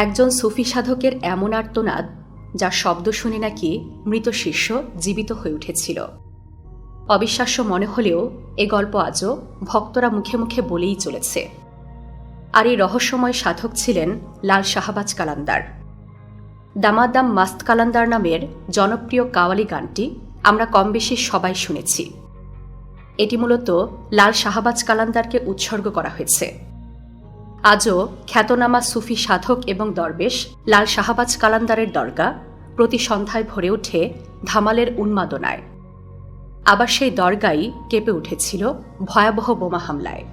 একজন সুফি সাধকের এমন আর্তনাদ, যার শব্দ শুনে নাকি মৃত শিষ্য জীবিত হয়ে উঠেছিল। অবিশ্বাস্য মনে হলেও এ গল্প আজও ভক্তরা মুখে মুখে বলেই চলেছে। আর এই রহস্যময় সাধক ছিলেন লাল শাহবাজ কালান্দার। দামাদাম মাস্ত কালান্দার নামের জনপ্রিয় কাওয়ালি গানটি আমরা কম বেশি সবাই শুনেছি। এটি মূলত লাল শাহবাজ কালান্দারকে উৎসর্গ করা হয়েছে। আজও খ্যাতনামা সুফি সাধক এবং দরবেশ লাল শাহবাজ কালান্দারের দরগা প্রতি সন্ধ্যায় ভরে ওঠে ধামালের উন্মাদনায়। আবার সেই দরগাই কেঁপে উঠেছিল ভয়াবহ বোমা হামলায়।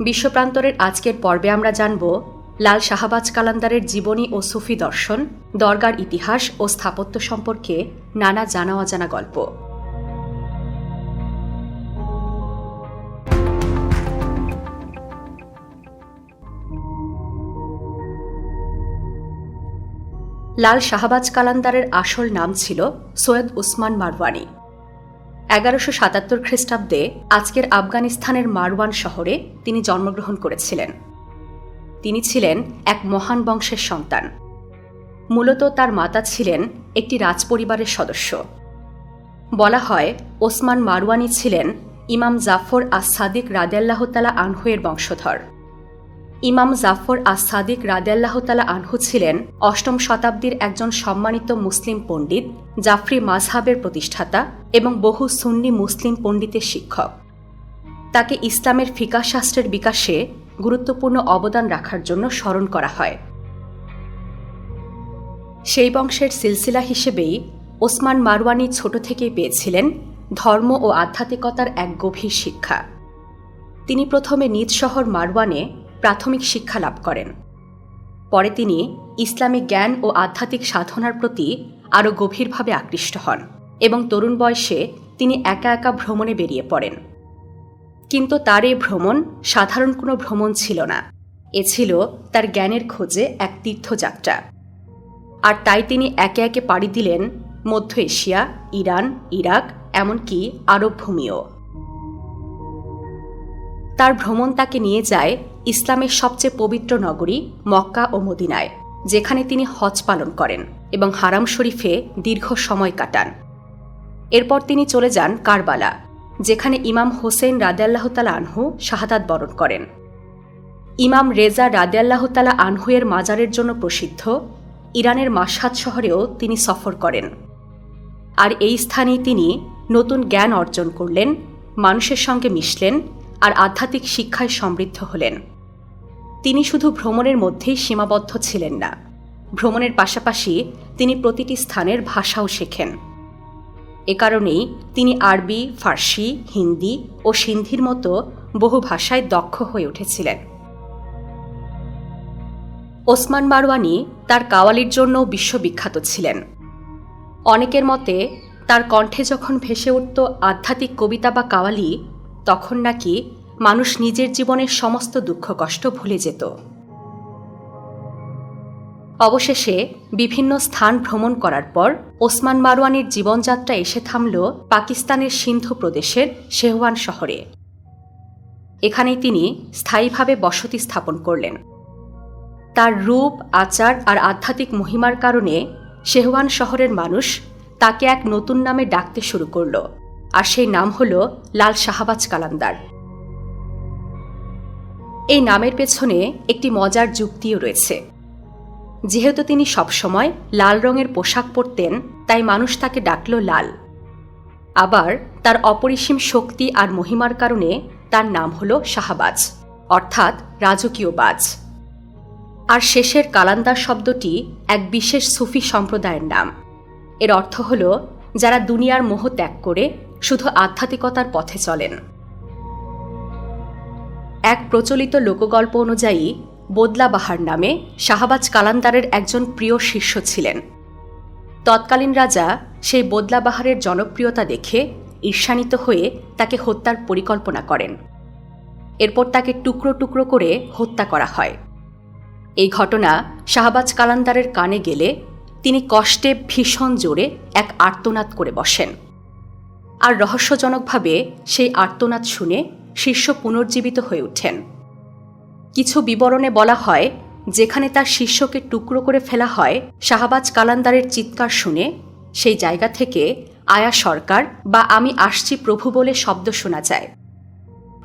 বিশ্বপ্রান্তরের আজকের পর্বে আমরা জানব লাল শাহবাজ কালান্দারের জীবনী ও সুফি দর্শন, দরগার ইতিহাস ও স্থাপত্য সম্পর্কে নানা জানা অজানা গল্প। লাল শাহবাজ কালান্দারের আসল নাম ছিল সৈয়দ উসমান মারওয়ানি। এগারোশো সাতাত্তর খ্রিস্টাব্দে আজকের আফগানিস্তানের মারওয়ান শহরে তিনি জন্মগ্রহণ করেছিলেন। তিনি ছিলেন এক মহান বংশের সন্তান। মূলত তার মাতা ছিলেন একটি রাজপরিবারের সদস্য। বলা হয় ওসমান মারওয়ানি ছিলেন ইমাম জাফর আস সাদিক রাদেল্লাহতালা আনহুয়ের বংশধর। ইমাম জাফর আস সাদিক রাদেল্লাহতালা আনহু ছিলেন অষ্টম শতাব্দীর একজন সম্মানিত মুসলিম পণ্ডিত, জাফরি মাঝহাবের প্রতিষ্ঠাতা এবং বহু সুন্নি মুসলিম পণ্ডিতের শিক্ষক। তাকে ইসলামের ফিকাশাস্ত্রের বিকাশে গুরুত্বপূর্ণ অবদান রাখার জন্য স্মরণ করা হয়। সেই বংশের সিলসিলা হিসেবেই ওসমান মারওয়ানি ছোট থেকেই পেয়েছিলেন ধর্ম ও আধ্যাত্মিকতার এক গভীর শিক্ষা। তিনি প্রথমে নিজ শহর মারওয়ানে প্রাথমিক শিক্ষা লাভ করেন। পরে তিনি ইসলামিক জ্ঞান ও আধ্যাত্মিক সাধনার প্রতি আরও গভীরভাবে আকৃষ্ট হন এবং তরুণ বয়সে তিনি একা একা ভ্রমণে বেরিয়ে পড়েন। কিন্তু তার এই ভ্রমণ সাধারণ কোনো ভ্রমণ ছিল না। এ ছিল তার জ্ঞানের খোঁজে এক তীর্থযাত্রা। আর তাই তিনি একে একে পাড়ি দিলেন মধ্য এশিয়া, ইরান, ইরাক, এমনকি আরব ভূমিও। তার ভ্রমণ তাকে নিয়ে যায় ইসলামের সবচেয়ে পবিত্র নগরী মক্কা ও মদিনায়, যেখানে তিনি হজ পালন করেন এবং হারাম শরীফে দীর্ঘ সময় কাটান। এরপর তিনি চলে যান কারবালা, যেখানে ইমাম হোসেন রাদেয়াল্লাহতালা আনহু শাহাদাত বরণ করেন। ইমাম রেজা রাদেয়াল্লাহতালা আনহুয়ের মাজারের জন্য প্রসিদ্ধ ইরানের মাসাদ শহরেও তিনি সফর করেন। আর এই স্থানেই তিনি নতুন জ্ঞান অর্জন করলেন, মানুষের সঙ্গে মিশলেন আর আধ্যাত্মিক শিক্ষায় সমৃদ্ধ হলেন। তিনি শুধু ভ্রমণের মধ্যেই সীমাবদ্ধ ছিলেন না। ভ্রমণের পাশাপাশি তিনি প্রতিটি স্থানের ভাষাও শেখেন। এ কারণেই তিনি আরবি, ফার্সি, হিন্দি ও সিন্ধির মতো বহু ভাষায় দক্ষ হয়ে উঠেছিলেন। ওসমান মারওয়ানি তার কাওয়ালির জন্য বিশ্ববিখ্যাত ছিলেন। অনেকের মতে, তার কণ্ঠে যখন ভেসে উঠত আধ্যাত্মিক কবিতা বা কাওয়ালি, তখন নাকি মানুষ নিজের জীবনের সমস্ত দুঃখ, কষ্ট ভুলে যেত। অবশেষে বিভিন্ন স্থান ভ্রমণ করার পর ওসমান মারওয়ানির জীবনযাত্রা এসে থামল পাকিস্তানের সিন্ধু প্রদেশের শেহওয়ান শহরে। এখানেই তিনি স্থায়ীভাবে বসতি স্থাপন করলেন। তার রূপ, আচার আর আধ্যাত্মিক মহিমার কারণে শেহওয়ান শহরের মানুষ তাকে এক নতুন নামে ডাকতে শুরু করল, আর সেই নাম হল লাল শাহাবাজ কালান্দার। এই নামের পেছনে একটি মজার যুক্তিও রয়েছে। যেহেতু তিনি সবসময় লাল রঙের পোশাক পরতেন, তাই মানুষ তাকে ডাকল লাল। আবার তার অপরিসীম শক্তি আর মহিমার কারণে তার নাম হল শাহবাজ, অর্থাৎ রাজকীয় বাজ। আর শেষের কালান্দার শব্দটি এক বিশেষ সুফি সম্প্রদায়ের নাম। এর অর্থ হল, যারা দুনিয়ার মোহ ত্যাগ করে শুধু আধ্যাত্মিকতার পথে চলেন। এক প্রচলিত লোকগল্প অনুযায়ী, বদলা বাহার নামে শাহবাজ কালান্দারের একজন প্রিয় শিষ্য ছিলেন। তৎকালীন রাজা সেই বদলা বাহারের জনপ্রিয়তা দেখে ঈর্ষান্বিত হয়ে তাকে হত্যার পরিকল্পনা করেন। এরপর তাকে টুকরো টুকরো করে হত্যা করা হয়। এই ঘটনা শাহবাজ কালান্দারের কানে গেলে তিনি কষ্টে ভীষণ জোরে এক আর্তনাদ করে বসেন। আর রহস্যজনকভাবে সেই আর্তনাদ শুনে শিষ্য পুনর্জীবিত হয়ে ওঠেন কিছু বিবরণে বলা হয়, যেখানে তার শিষ্যকে টুকরো করে ফেলা হয়, শাহবাজ কালান্দারের চিৎকার শুনে, সেই জায়গা থেকে, আয়া সরকার বা আমি আসছি প্রভু বলে শব্দ শোনা যায়।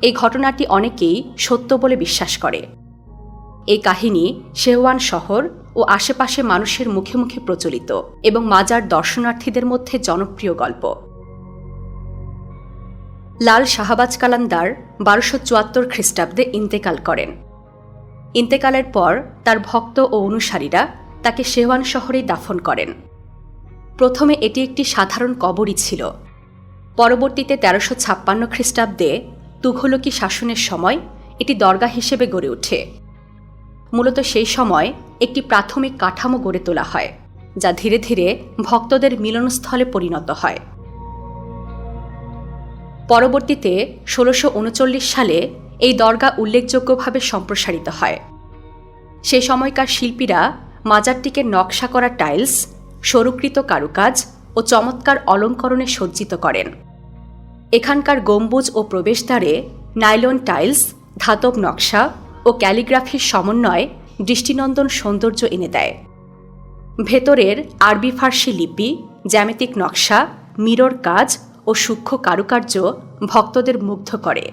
এই ঘটনাটি অনেকেই সত্য বলে বিশ্বাস করে। এই কাহিনী শেহওয়ান শহর ও আশেপাশে মানুষের মুখে মুখে প্রচলিত এবং মাজার দর্শনার্থীদের মধ্যে জনপ্রিয় গল্প। লাল শাহবাজ কালান্দার বারোশো চুয়াত্তর খ্রিস্টাব্দে ইন্তেকাল করেন। ইন্তেকালের পর তার ভক্ত ও অনুসারীরা তাকে শেওয়ান শহরেই দাফন করেন। প্রথমে এটি একটি সাধারণ কবরই ছিল। পরবর্তীতে তেরোশো ছাপ্পান্ন খ্রিস্টাব্দে তুঘলকি শাসনের সময় এটি দরগা হিসেবে গড়ে ওঠে। মূলত সেই সময় একটি প্রাথমিক কাঠামো গড়ে তোলা হয়, যা ধীরে ধীরে ভক্তদের মিলনস্থলে পরিণত হয়। পরবর্তীতে ষোলোশো সালে এই দরগা উল্লেখযোগ্যভাবে সম্প্রসারিত হয়। সে সময়কার শিল্পীরা মাজারটিকে নকশা করা টাইলস সরুকৃত কারুকাজ ও চমৎকার অলঙ্করণে সজ্জিত করেন। এখানকার গম্বুজ ও প্রবেশদ্বারে নাইলন টাইলস, ধাতব নকশা ও ক্যালিগ্রাফির সমন্বয় দৃষ্টিনন্দন সৌন্দর্য এনে দেয়। ভেতরের আরবি ফার্সি লিপি, জ্যামিতিক নকশা, মিরর কাজ ও সূক্ষ্ম কারুকার্য ভক্তদের মুগ্ধ করে।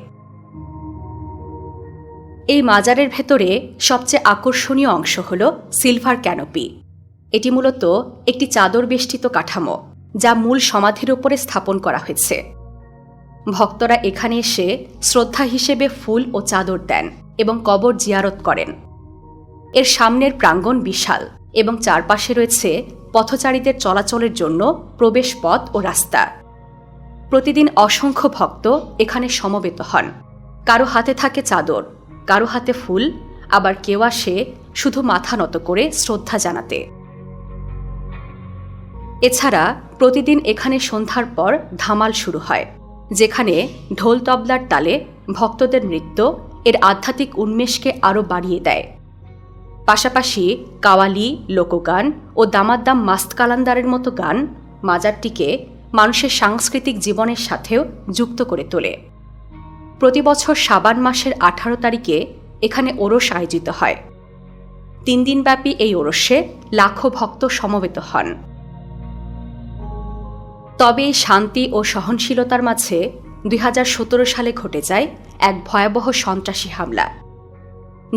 এই মাজারের ভেতরে সবচেয়ে আকর্ষণীয় অংশ হল সিলভার ক্যানোপি। এটি মূলত একটি চাদর বেষ্টিত কাঠামো, যা মূল সমাধির উপরে স্থাপন করা হয়েছে। ভক্তরা এখানে এসে শ্রদ্ধা হিসেবে ফুল ও চাদর দেন এবং কবর জিয়ারত করেন। এর সামনের প্রাঙ্গণ বিশাল এবং চারপাশে রয়েছে পথচারীদের চলাচলের জন্য প্রবেশ পথ ও রাস্তা। প্রতিদিন অসংখ্য ভক্ত এখানে সমবেত হন। কারও হাতে থাকে চাদর, কারও হাতে ফুল, আবার কেউ আসে শুধু মাথা নত করে শ্রদ্ধা জানাতে। এছাড়া প্রতিদিন এখানে সন্ধ্যার পর ধামাল শুরু হয়, যেখানে ঢোল তবলার তালে ভক্তদের নৃত্য, এর আধ্যাত্মিক উন্মেষকে আরও বাড়িয়ে দেয়। পাশাপাশি কাওয়ালি, লোকগান ও দামাদ্দাম মাস্ত কালান্দারের মতো গান মাজারটিকে মানুষের সাংস্কৃতিক জীবনের সাথেও যুক্ত করে তোলে। প্রতি বছর সাবান মাসের আঠারো তারিখে এখানে ওরস আয়োজিত হয়। তিন দিনব্যাপী এই ওরসে লাখো ভক্ত সমবেত হন। তবে এই শান্তি ও সহনশীলতার মাঝে দুই হাজার সতেরো সালে ঘটে যায় এক ভয়াবহ সন্ত্রাসী হামলা।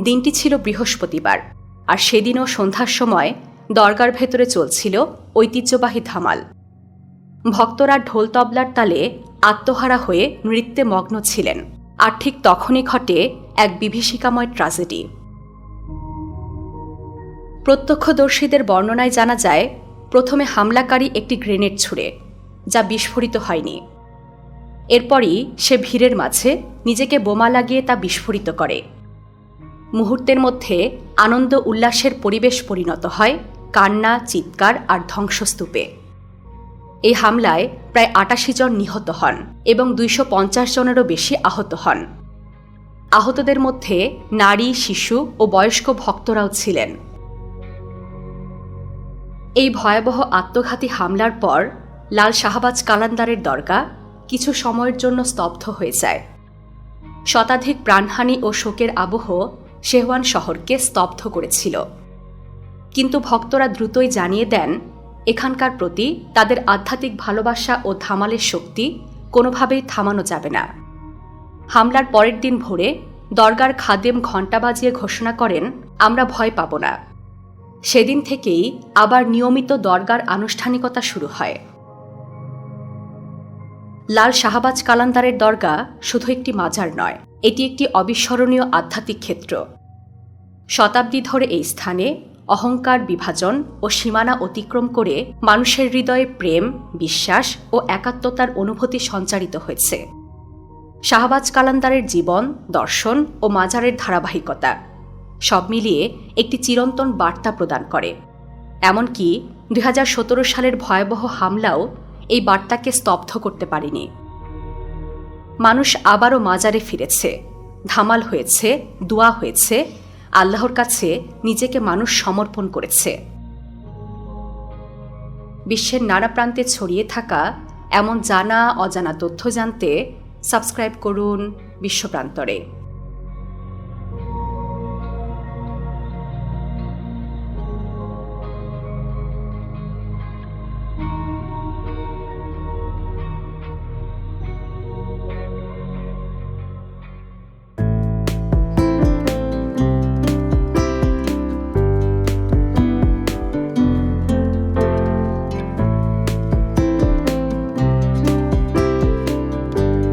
দিনটি ছিল বৃহস্পতিবার, আর সেদিনও সন্ধ্যার সময় দরগার ভেতরে চলছিল ঐতিহ্যবাহী ধামাল। ভক্তরা ঢোল তবলার তালে আত্মহারা হয়ে নৃত্যে মগ্ন ছিলেন। আর ঠিক তখনই ঘটে এক বিভীষিকাময় ট্রাজেডি প্রত্যক্ষদর্শীদের বর্ণনায় জানা যায়, প্রথমে হামলাকারী একটি গ্রেনেড ছুড়ে, যা বিস্ফোরিত হয়নি। এরপরই সে ভিড়ের মাঝে নিজেকে বোমা লাগিয়ে তা বিস্ফোরিত করে। মুহূর্তের মধ্যে আনন্দ, উল্লাসের পরিবেশ পরিণত হয় কান্না, চিৎকার আর ধ্বংসস্তূপে। এই হামলায় প্রায় আটাশি জন নিহত হন এবং দুইশো পঞ্চাশ জনেরও বেশি আহত হন। আহতদের মধ্যে নারী, শিশু ও বয়স্ক ভক্তরাও ছিলেন। এই ভয়াবহ আত্মঘাতী হামলার পর লাল শাহবাজ কালান্দারের দরগা কিছু সময়ের জন্য স্তব্ধ হয়ে যায়। শতাধিক প্রাণহানি ও শোকের আবহ শেহওয়ান শহরকে স্তব্ধ করেছিল। কিন্তু ভক্তরা দ্রুতই জানিয়ে দেন এখানকার প্রতি তাদের আধ্যাত্মিক ভালোবাসা ও ধামালের শক্তি কোনোভাবেই থামানো যাবে না। হামলার পরের দিন ভোরে দরগার খাদেম ঘণ্টা বাজিয়ে ঘোষণা করেন, আমরা ভয় পাব না। সেদিন থেকেই আবার নিয়মিত দরগার আনুষ্ঠানিকতা শুরু হয়। লাল শাহবাজ কালান্দারের দরগা শুধু একটি মাজার নয়, এটি একটি অবিস্মরণীয় আধ্যাত্মিক ক্ষেত্র। শতাব্দী ধরে এই স্থানে অহংকার বিভাজন ও সীমানা অতিক্রম করে মানুষের হৃদয়ে প্রেম, বিশ্বাস ও একাত্মতার অনুভূতি সঞ্চারিত হয়েছে। শাহবাজ কালান্দারের জীবন, দর্শন ও মাজারের ধারাবাহিকতা সব মিলিয়ে একটি চিরন্তন বার্তা প্রদান করে। এমনকি দুই হাজার সতেরো সালের ভয়াবহ হামলাও এই বার্তাকে স্তব্ধ করতে পারেনি। মানুষ আবারও মাজারে ফিরেছে। ধামাল হয়েছে, দোয়া হয়েছে আল্লাহর কাছে নিজেকে মানুষ সমর্পণ করেছে। বিশ্বের নানা প্রান্তে ছড়িয়ে থাকা এমন জানা অজানা তথ্য জানতে সাবস্ক্রাইব করুন বিশ্বপ্রান্তরে